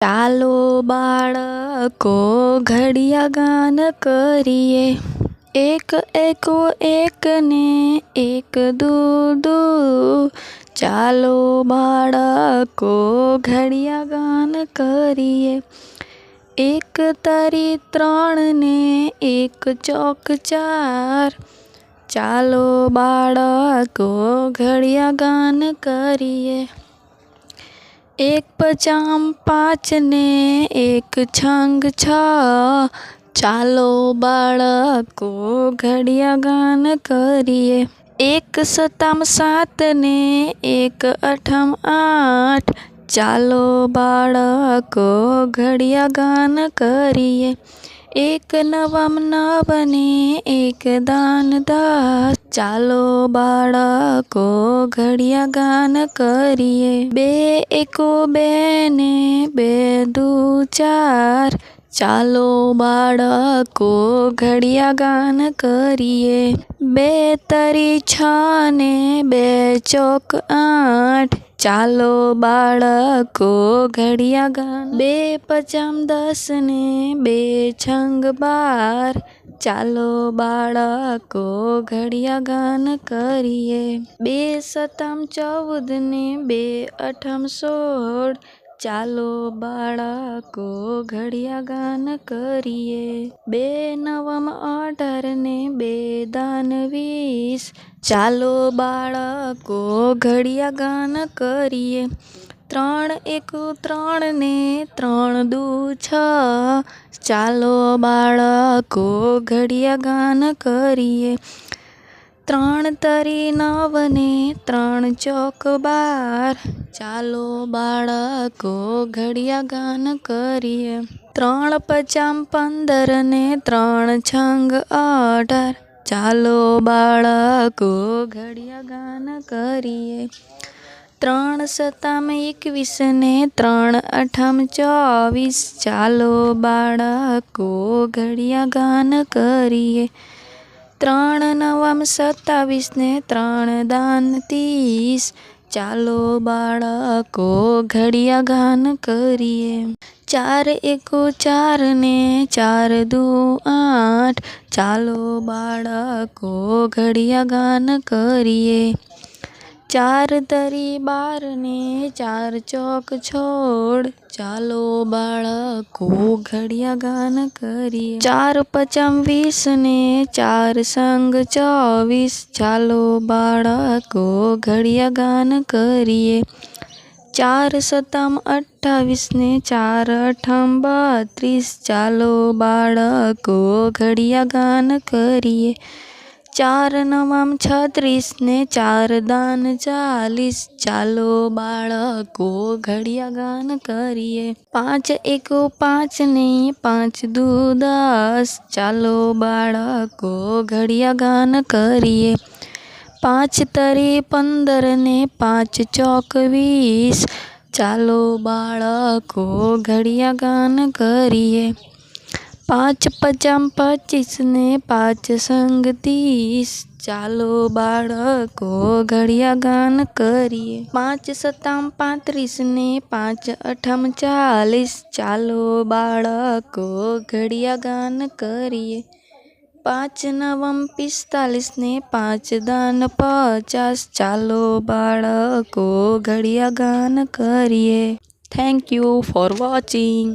ચાલો બાળકો ઘડિયા ગાન કરીએ એક એકો એક ને એક દુ દુ ચાલો બાળકો ઘડિયા ગાન કરીએ એક તરી ત્રણ ને એક ચોક ચાર ચાલો બાળકો ઘડિયા ગાન કરીએ એક પચામ પાંચ ને એક છંગ છ ચાલો બાળકો ઘડિયા ગાન કરીએ એક સતામ સાત ને એક અઠમ આઠ ચાલો બાળકો ઘડિયા ગાન કરીએ એક નવમ નવ ને એક દાન દસ ચાલો બાળકો ઘડિયા ગાન કરીએ બે એકો બે ને બે દુ ચાર ચાલો બાળકો ઘડિયા ગાન કરીએ બે તરી છ ને બે ચોક આઠ ચાલો બાળકો ઘડિયા ગાન બે પચામ દસ ને બે છંગ બાર ચાલો બાળકો ઘડિયા ગાન કરીએ. બે સતમ ચૌદ ને બે અઠમ સોળ. ચાલો બાળકો ઘડિયા ગાન કરીએ. બે નવમ અઢાર ને બે દાન વીસ. ચાલો બાળકો ઘડિયા ગાન કરીએ. ત્રણ એક ત્રણ ને ત્રણ દુ છ. ચાલો બાળકો ઘડિયા ગાન કરીએ. ત્રણ તરી નવ ને ત્રણ ચોક બાર. ચાલો બાળકો ઘડિયા ગાન કરીએ. ત્રણ પચામ પંદર ને ત્રણ છંગ અઢાર. ચાલો બાળકો ઘડિયા ગાન કરીએ. ત્રણ સતામ એકવીસ ને ત્રણ અઠમ ચોવીસ ચાલો બાળકો ઘડિયા ગાન કરીએ ત્રણ નવમ સત્તાવીસ ને ત્રણ દાન ત્રીસ ચાલો બાળકો ઘડિયા ગાન કરીએ ચાર એકો ચાર ને ચાર દુ આઠ ચાલો બાળકો ઘડિયા ગાન કરીએ ચાર તરી બાર ને ચાર ચોક છોડ. ચાલો બાળકો ઘડિયા ગાન કરીએ. ચાર પચમ વીસ ને ચાર સંગ ચોવીસ. ચાલો બાળકો ઘડિયા ગાન કરીએ. ચાર સતમ અઠ્ઠાવીસ ને ચાર અઠમ બત્રીસ. ચાલો બાળકો ઘડિયા ગાન કરીએ. ચાર નવામ છત્રીસ ને ચાર દાન ચાલીસ. ચાલો બાળકો ઘડિયા ગાન કરીએ. પાંચ એકો પાંચ ને પાંચ દુ દસ. ચાલો બાળકો ઘડિયા ગાન કરીએ. પાંચ તરી પંદર ને પાંચ ચોક વીસ. ચાલો બાળકો ઘડિયા ગાન કરીએ. પાંચ પચામ પચીસ ને પાંચ સંગ ત્રીસ ચાલો બાળકો ઘડિયા ગાન કરીએ પાંચ સતામ પાંત્રીસ ને પાંચ અઠમ ચાલીસ ચાલો બાળકો ઘડિયા ગાન કરીએ પાંચ નવમ પિસ્તાલીસ ને પાંચ દાન પચાસ ચાલો બાળકો ઘડિયા ગાન કરીએ થેન્ક યુ ફોર વોચિંગ